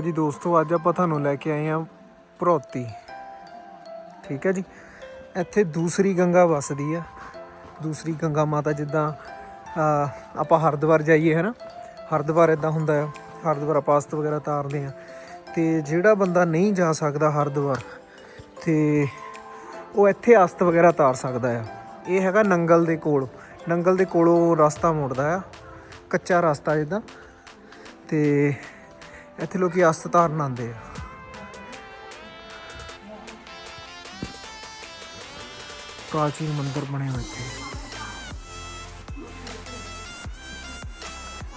ਜੀ ਦੋਸਤੋ, ਅੱਜ ਆਪਾਂ ਤੁਹਾਨੂੰ ਲੈ ਕੇ ਆਏ ਹਾਂ ਭਰੋਤੀ। ਠੀਕ ਹੈ ਜੀ? ਇੱਥੇ ਦੂਸਰੀ ਗੰਗਾ ਵਸਦੀ ਆ। ਦੂਸਰੀ ਗੰਗਾ ਮਾਤਾ ਜਿੱਦਾਂ ਆਪਾਂ ਹਰਿਦੁਆਰ ਜਾਈਏ, ਹੈ ਨਾ? ਹਰਿਦੁਆਰ ਇਦਾਂ ਹੁੰਦਾ ਆ। ਹਰਿਦੁਆਰ ਆਪਾਂ ਅਸਤ ਵਗੈਰਾ ਤਾਰਦੇ ਆ। ਤੇ ਜਿਹੜਾ ਬੰਦਾ ਨਹੀਂ ਜਾ ਸਕਦਾ ਹਰਿਦੁਆਰ, ਤੇ ਉਹ ਇੱਥੇ ਅਸਤ ਵਗੈਰਾ ਤਾਰ ਸਕਦਾ ਆ। ਇਹ ਹੈਗਾ ਨੰਗਲ ਦੇ ਕੋਲ। ਨੰਗਲ ਦੇ ਕੋਲੋਂ ਰਸਤਾ ਮੁੜਦਾ ਆ। ਕੱਚਾ ਰਸਤਾ ਜਿੱਦਾਂ। ਤੇ ਇੱਥੇ ਲੋਕੀ ਅਸਤ ਤਾਰਨ ਆਉਂਦੇ ਆ। ਪ੍ਰਾਚੀਨ ਮੰਦਿਰ ਬਣੇ ਹੋਏ ਇੱਥੇ।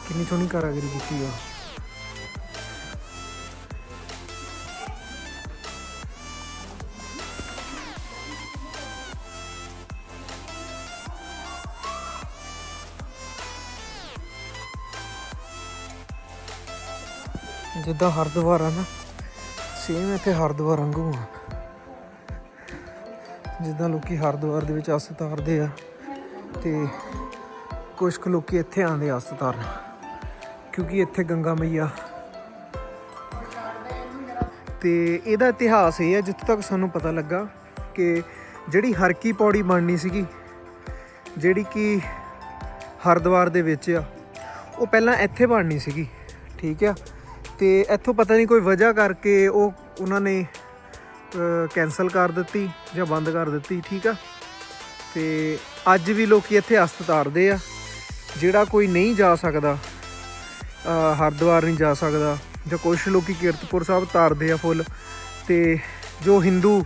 ਕਿੰਨੀ ਸੋਹਣੀ ਕਾਰਾਗਰੀ ਕੀਤੀ ਆ। ਜਿੱਦਾਂ ਹਰਿਦੁਆਰ ਆ ਨਾ ਸੇਮ ਇੱਥੇ ਹਰਿਦੁਆਰ ਵਾਂਗੂ ਆ। ਜਿੱਦਾਂ ਲੋਕੀ ਹਰਿਦੁਆਰ ਦੇ ਵਿੱਚ ਅਸਤ ਤਾਰਦੇ ਆ ਤੇ ਕੁਝ ਕੁ ਲੋਕੀ ਇੱਥੇ ਆਉਂਦੇ ਆ ਅਸਤ ਤਾਰਨ, ਕਿਉਂਕਿ ਇੱਥੇ ਗੰਗਾ ਮਈਆ। ਤੇ ਇਹਦਾ ਇਤਿਹਾਸ ਇਹ ਹੈ ਜਿੱਥੇ ਤੱਕ ਸਾਨੂੰ ਪਤਾ ਲੱਗਾ ਕਿ ਜਿਹੜੀ ਹਰਕੀ ਪੌੜੀ ਬਣਨੀ ਸੀਗੀ, ਜਿਹੜੀ ਕਿ ਹਰਿਦੁਆਰ ਦੇ ਵਿੱਚ ਆ, ਉਹ ਪਹਿਲਾਂ ਇੱਥੇ ਬਣਨੀ ਸੀਗੀ, ਠੀਕ ਆ? ਤੇ ਇੱਥੋਂ ਪਤਾ ਨਹੀਂ ਕੋਈ ਵਜ੍ਹਾ ਕਰਕੇ ਉਹ ਉਹਨਾਂ ਨੇ ਕੈਨਸਲ ਕਰ ਦਿੱਤੀ ਜਾਂ ਬੰਦ ਕਰ ਦਿੱਤੀ ਠੀਕ ਆ? ਤੇ ਅੱਜ ਵੀ ਲੋਕੀ ਇੱਥੇ ਅਸਤ ਤਾਰਦੇ ਆ। ਜਿਹੜਾ ਕੋਈ ਨਹੀਂ ਜਾ ਸਕਦਾ ਅ, ਹਰਿਦੁਆਰ ਨਹੀਂ ਜਾ ਸਕਦਾ ਜਾਂ ਕੁਝ ਲੋਕੀ ਕੀਰਤਪੁਰ ਸਾਹਿਬ ਤਾਰਦੇ ਆ ਫੁੱਲ। ਤੇ ਜੋ ਹਿੰਦੂ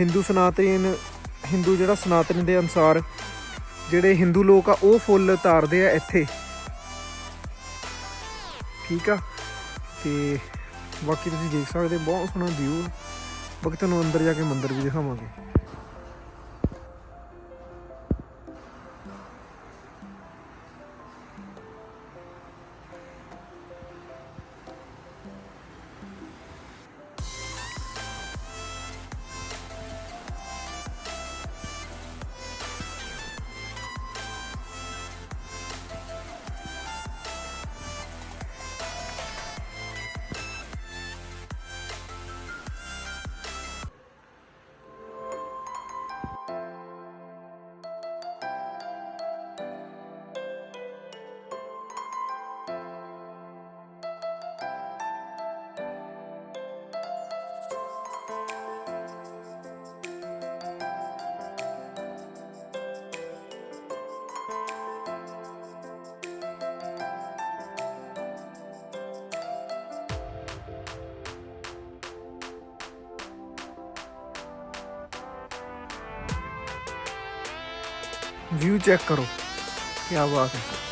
ਹਿੰਦੂ ਸਨਾਤਨ ਹਿੰਦੂ ਜਿਹੜਾ ਸਨਾਤਨ ਦੇ ਅਨਸਾਰ ਜਿਹੜੇ ਹਿੰਦੂ ਲੋਕ ਆ ਉਹ ਫੁੱਲ ਤਾਰਦੇ ਆ ਇੱਥੇ। ਠੀਕ ਆ? ਤੇ ਬਾਕੀ ਤੁਸੀਂ ਦੇਖ ਸਕਦੇ ਹੋ, ਬਹੁਤ ਸੋਹਣਾ ਵਿਊ ਬਾਕੀ ਤੁਹਾਨੂੰ ਅੰਦਰ ਜਾ ਕੇ ਮੰਦਿਰ ਵੀ ਦਿਖਾਵਾਂਗੇ। ਵਿਊ ਚੈੱਕ ਕਰੋ। ਕੀ ਬਾਤ ਹੈ।